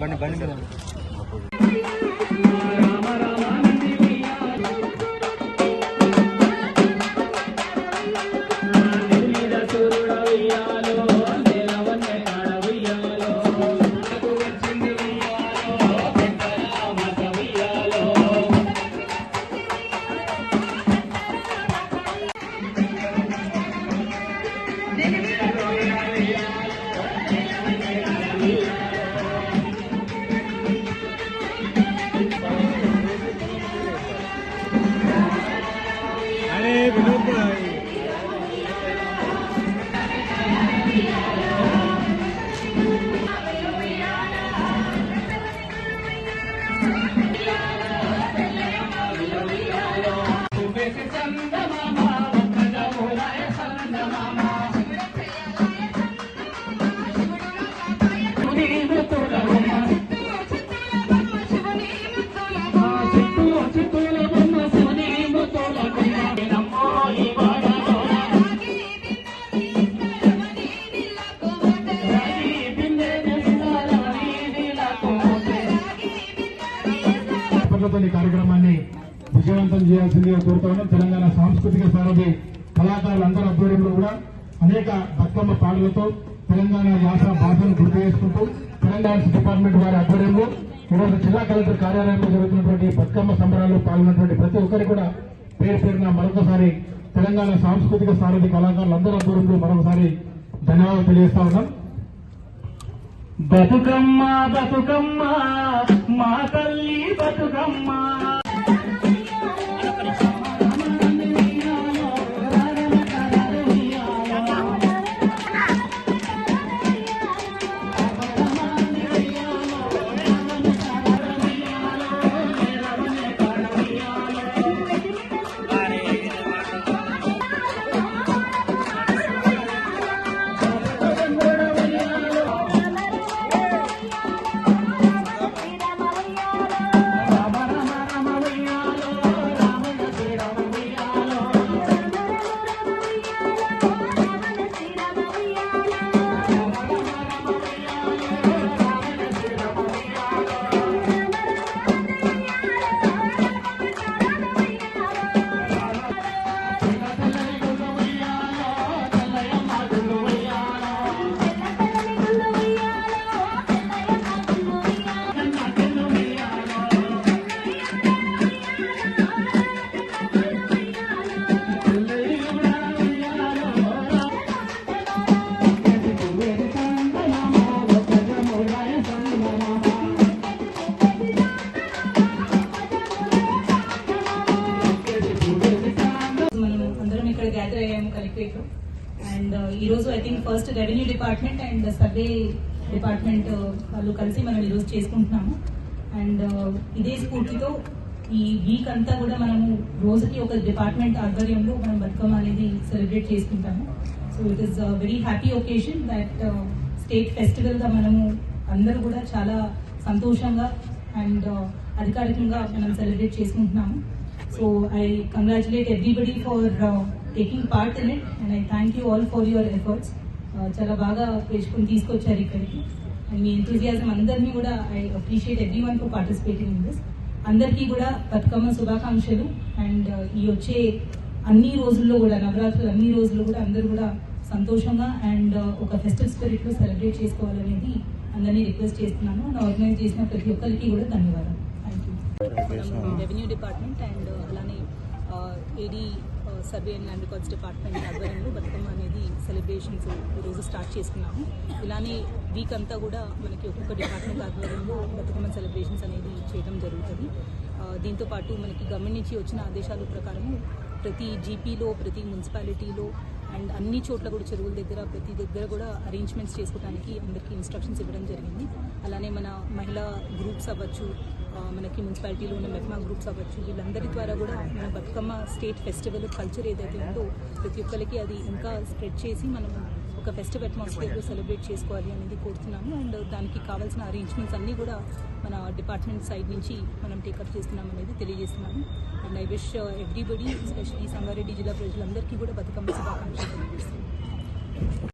பண்ணி பண்ணி Yeah. ఏర్పాట్లతో ఈ కార్యక్రమాన్ని విజయవంతం చేయాల్సిందిగా కోరుతాను తెలంగాణ సాంస్కృతిక సారథి కళాకారులందరి ఆధ్వర్యంలో కూడా అనేక బతుకమ్మ పాటలతో తెలంగాణ యాస భాషను గుర్తు చేసుకుంటూ తెలంగాణ డిపార్ట్మెంట్ వారి ఆధ్వర్యంలో ఈరోజు జిల్లా కలెక్టర్ కార్యాలయంలో జరుగుతున్నటువంటి బతుకమ్మ సంబరాల్లో పాల్గొన్నటువంటి ప్రతి ఒక్కరి కూడా పేరు పేరున మరొకసారి తెలంగాణ సాంస్కృతిక సారథి కళాకారులందరి ఆధ్వర్యంలో మరొకసారి ధన్యవాదాలు తెలియజేస్తా ఉన్నాం. బతుకమ్మ బతుకమ్మ మా తల్లి బతుకమ్మ. ఇక్కడ అయ్యాము అండ్ uh, ఈ రోజు I think first revenue department and survey department వాళ్ళు కలిసి మనం ఈరోజు చేసుకుంటున్నాము. అండ్ uh, ఇదే స్ఫూర్తితో ఈ వీక్ అంతా కూడా మనము రోజుకి ఒక డిపార్ట్మెంట్ ఆధ్వర్యంలో మనం బతుకమ్మ అనేది సెలబ్రేట్ చేసుకుంటాము. So it is very happy occasion that state ఫెస్టివల్గా మనము అందరూ కూడా చాలా సంతోషంగా అండ్ uh, అధికారికంగా మనం సెలబ్రేట్ చేసుకుంటున్నాము. So I congratulate everybody for taking part in it and I thank you all for your efforts చాలా బాగా పేర్చుకుని తీసుకొచ్చారు ఇక్కడికి. అండ్ మీ ఎంతూజియాజం అందరినీ కూడా I appreciate everyone for participating in this అందరికీ కూడా బతుకమ్మ శుభాకాంక్షలు. అండ్ uh, ఈ వచ్చే అన్ని రోజుల్లో కూడా నవరాత్రులు అన్ని రోజుల్లో కూడా అందరూ కూడా సంతోషంగా అండ్ uh, ఒక ఫెస్టివ్ స్పిరిట్లో సెలబ్రేట్ చేసుకోవాలనేది అందరినీ రిక్వెస్ట్ చేస్తున్నాను. అండ్ ఆర్గనైజ్ చేసిన ప్రతి ఒక్కరికి కూడా ధన్యవాదాలు. Thank you revenue department and అలానే AD survey and land records department ఆధ్వర్యంలో బతుకమ్మ అనేది సెలబ్రేషన్స్ ఈరోజు స్టార్ట్ చేసుకున్నాము. ఇలానే వీక్ అంతా కూడా మనకి ఒక్కొక్క డిపార్ట్మెంట్ ఆధ్వర్యంలో బతుకమ్మ సెలబ్రేషన్స్ అనేది చేయడం జరుగుతుంది. దీంతోపాటు దీంతో పాటు మనకి గవర్నమెంట్ నుంచి వచ్చిన ఆదేశాల ప్రకారము ప్రతి జీపీలో ప్రతి మున్సిపాలిటీలో అండ్ అన్ని చోట్ల కూడా చెరువుల దగ్గర ప్రతి దగ్గర కూడా అరేంజ్మెంట్స్ చేసుకోవడానికి అందరికీ ఇన్స్ట్రక్షన్స్ ఇవ్వడం జరిగింది. అలానే మన మహిళా గ్రూప్స్ అవ్వచ్చు మనకి మున్సిపాలిటీలో ఉన్న మెప్మా గ్రూప్స్ అవ్వచ్చు వీళ్ళందరి ద్వారా కూడా మన బతుకమ్మ స్టేట్ ఫెస్టివల్ కల్చర్ ఏదైతే ఉందో ప్రతి ఒక్కరికి అది ఇంకా స్ప్రెడ్ చేసి మనం ఒక ఫెస్టివ్ అట్మాస్ఫియర్లో సెలబ్రేట్ చేసుకోవాలి అనేది కోరుతున్నాము. అండ్ దానికి కావాల్సిన అరేంజ్మెంట్స్ అన్నీ కూడా మన డిపార్ట్మెంట్ సైడ్ నుంచి మనం టేకప్ చేస్తున్నాం అనేది తెలియజేస్తున్నాము. And I wish everybody especially Sangareddy జిల్లా ప్రజలందరికీ కూడా బతుకమ్మ శుభాకాంక్షలు తెలియజేస్తున్నాం